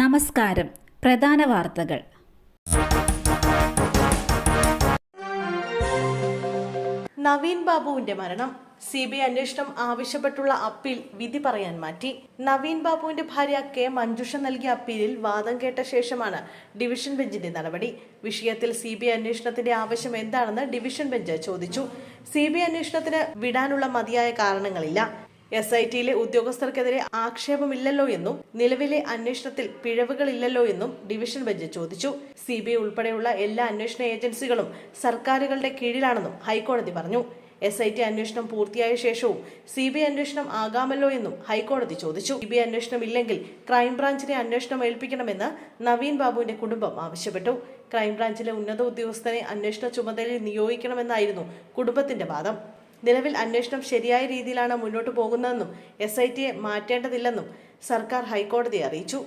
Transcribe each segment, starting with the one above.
നമസ്കാരം. പ്രധാന വാർത്തകൾ. നവീൻ ബാബുവിന്റെ മരണം. സി ബി ഐ അന്വേഷണം ആവശ്യപ്പെട്ടുള്ള അപ്പീൽ വിധി പറയാൻ മാറ്റി. നവീൻ ബാബുവിന്റെ ഭാര്യ കെ മഞ്ജുഷ നൽകിയ അപ്പീലിൽ വാദം കേട്ട ശേഷമാണ് ഡിവിഷൻ ബെഞ്ചിന്റെ നടപടി. വിഷയത്തിൽ സി ബി ഐ അന്വേഷണത്തിന്റെ ആവശ്യം എന്താണെന്ന് ഡിവിഷൻ ബെഞ്ച് ചോദിച്ചു. സി ബി ഐ അന്വേഷണത്തിന് വിടാനുള്ള മതിയായ കാരണങ്ങളില്ല. എസ് ഐ ടിയിലെ ഉദ്യോഗസ്ഥർക്കെതിരെ ആക്ഷേപമില്ലല്ലോ എന്നും നിലവിലെ അന്വേഷണത്തിൽ പിഴവുകളില്ലല്ലോ എന്നും ഡിവിഷൻ ബെഞ്ച് ചോദിച്ചു. സി ഉൾപ്പെടെയുള്ള എല്ലാ അന്വേഷണ ഏജൻസികളും സർക്കാരുകളുടെ കീഴിലാണെന്നും ഹൈക്കോടതി പറഞ്ഞു. എസ് ഐ ടി അന്വേഷണം പൂർത്തിയായ ശേഷവും സി ബി ഐ അന്വേഷണം ആകാമല്ലോ എന്നും ഹൈക്കോടതി ചോദിച്ചു. സി ബി ഐ അന്വേഷണം ഇല്ലെങ്കിൽ ക്രൈംബ്രാഞ്ചിനെ അന്വേഷണം ഏൽപ്പിക്കണമെന്ന് നവീൻ ബാബുവിന്റെ കുടുംബം ആവശ്യപ്പെട്ടു. ക്രൈംബ്രാഞ്ചിലെ ഉന്നത ഉദ്യോഗസ്ഥനെ അന്വേഷണ ചുമതലയിൽ നിയോഗിക്കണമെന്നായിരുന്നു കുടുംബത്തിന്റെ വാദം. നിലവിൽ അന്വേഷണം ശരിയായ രീതിയിലാണ് മുന്നോട്ട് പോകുന്നതെന്നും എസ് ഐ ടിയെ മാറ്റേണ്ടതില്ലെന്നും സർക്കാർ ഹൈക്കോടതിയെ അറിയിച്ചു.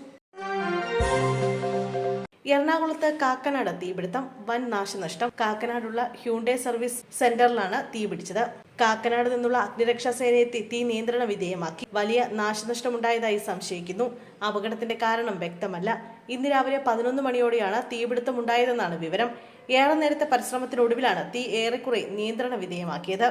എറണാകുളത്ത് കാക്കനാട് തീപിടുത്തം വൻ നാശനഷ്ടം. കാക്കനാടുള്ള ഹ്യൂണ്ടേ സർവീസ് സെന്ററിലാണ് തീപിടിച്ചത്. കാക്കനാട് നിന്നുള്ള അഗ്നിരക്ഷാ സേനയെ എത്തി തീ നിയന്ത്രണ വിധേയമാക്കി. വലിയ നാശനഷ്ടമുണ്ടായതായി സംശയിക്കുന്നു. അപകടത്തിന്റെ കാരണം വ്യക്തമല്ല. ഇന്ന് രാവിലെ പതിനൊന്ന് മണിയോടെയാണ് തീപിടുത്തമുണ്ടായതെന്നാണ് വിവരം. ഏറെ നേരത്തെ പരിശ്രമത്തിനൊടുവിലാണ് തീ ഏറെക്കുറെ നിയന്ത്രണ വിധേയമാക്കിയത്.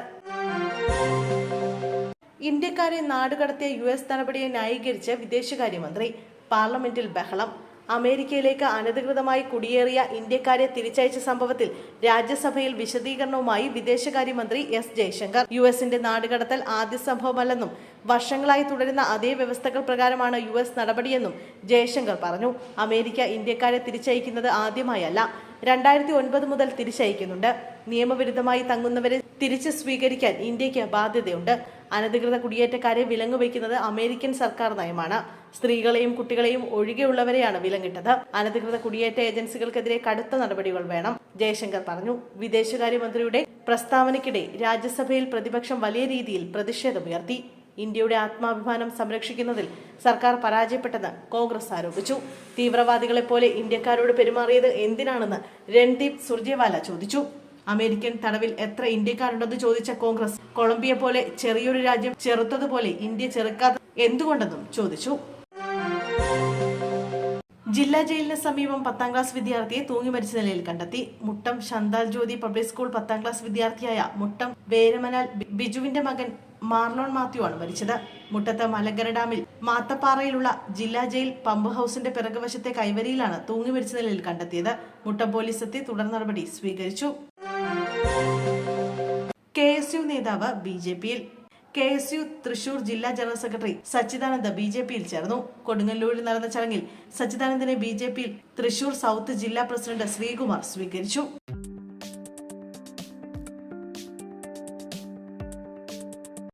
ഇന്ത്യക്കാരെ നാടുകടത്തിയ യു എസ് നടപടിയെ ന്യായീകരിച്ച് വിദേശകാര്യമന്ത്രി. പാർലമെന്റിൽ ബഹളം. അമേരിക്കയിലേക്ക് അനധികൃതമായി കുടിയേറിയ ഇന്ത്യക്കാരെ തിരിച്ചയച്ച സംഭവത്തിൽ രാജ്യസഭയിൽ വിശദീകരണവുമായി വിദേശകാര്യമന്ത്രി എസ് ജയശങ്കർ. യു എസിന്റെ നാടുകടത്തൽ ആദ്യ സംഭവമല്ലെന്നും വർഷങ്ങളായി തുടരുന്ന അതേ വ്യവസ്ഥകൾ പ്രകാരമാണ് യു എസ് നടപടിയെന്നും ജയശങ്കർ പറഞ്ഞു. അമേരിക്ക ഇന്ത്യക്കാരെ തിരിച്ചയക്കുന്നത് ആദ്യമായല്ല രണ്ടായിരത്തി ഒൻപത് മുതൽ തിരിച്ചയക്കുന്നുണ്ട്. നിയമവിരുദ്ധമായി തങ്ങുന്നവരെ തിരിച്ചു സ്വീകരിക്കാൻ ഇന്ത്യയ്ക്ക് ബാധ്യതയുണ്ട്. അനധികൃത കുടിയേറ്റക്കാരെ വിലങ്ങ് വയ്ക്കുന്നത് അമേരിക്കൻ സർക്കാർ നയമാണ്. സ്ത്രീകളെയും കുട്ടികളെയും ഒഴികെയുള്ളവരെയാണ് വിലങ്ങിട്ടത്. അനധികൃത കുടിയേറ്റ ഏജൻസികൾക്കെതിരെ കടുത്ത നടപടികൾ വേണം. ജയശങ്കർ പറഞ്ഞു വിദേശകാര്യമന്ത്രിയുടെ പ്രസ്താവനയ്ക്കിടെ രാജ്യസഭയിൽ പ്രതിപക്ഷം വലിയ രീതിയിൽ പ്രതിഷേധമുയർത്തി. ഇന്ത്യയുടെ ആത്മാഭിമാനം സംരക്ഷിക്കുന്നതിൽ സർക്കാർ പരാജയപ്പെട്ടെന്ന് കോൺഗ്രസ് ആരോപിച്ചു. തീവ്രവാദികളെപ്പോലെ ഇന്ത്യക്കാരോട് പെരുമാറിയത് എന്തിനാണെന്ന് രൺദീപ് സുർജേവാല ചോദിച്ചു. അമേരിക്കൻ തടവിൽ എത്ര ഇന്ത്യക്കാരുണ്ടെന്ന് ചോദിച്ച കോൺഗ്രസ്. കൊളംബിയ പോലെ ചെറിയൊരു രാജ്യം ചെറുത്തതുപോലെ ഇന്ത്യ ചെറുക്കാത്ത എന്തുകൊണ്ടെന്നും ചോദിച്ചു. ജില്ലാ ജയിലിന് സമീപം പത്താം ക്ലാസ് വിദ്യാർത്ഥിയെ തൂങ്ങി മരിച്ച നിലയിൽ കണ്ടെത്തി. മുട്ടം ശന്താൽ ജ്യോതി പബ്ലിക് സ്കൂൾ പത്താം ക്ലാസ് വിദ്യാർത്ഥിയായ മുട്ടം വേരമനാൽ ബിജുവിന്റെ മകൻ മാർലോൺ മാത്യു ആണ് മരിച്ചത്. മുട്ടത്ത് മലങ്കര ഡാമിൽ മാത്തപ്പാറയിലുള്ള ജില്ലാ ജയിൽ പമ്പ് ഹൌസിന്റെ പിറകുവശത്തെ കൈവരിയിലാണ് തൂങ്ങി മരിച്ച നിലയിൽ കണ്ടെത്തിയത്. മുട്ടം പോലീസ് എത്തി തുടർ നടപടി സ്വീകരിച്ചു. യു നേതാവ് ബി ജെ പിയിൽ. കെ എസ് യു തൃശൂർ ജില്ലാ general secretary Sachidananda B J പിയിൽ ചേർന്നു. കൊടുങ്ങല്ലൂരിൽ നടന്ന ചടങ്ങിൽ സച്ചിദാനന്ദനെ ബി ജെ പിയിൽ തൃശൂർ സൗത്ത് ജില്ലാ പ്രസിഡന്റ് ശ്രീകുമാർ സ്വീകരിച്ചു.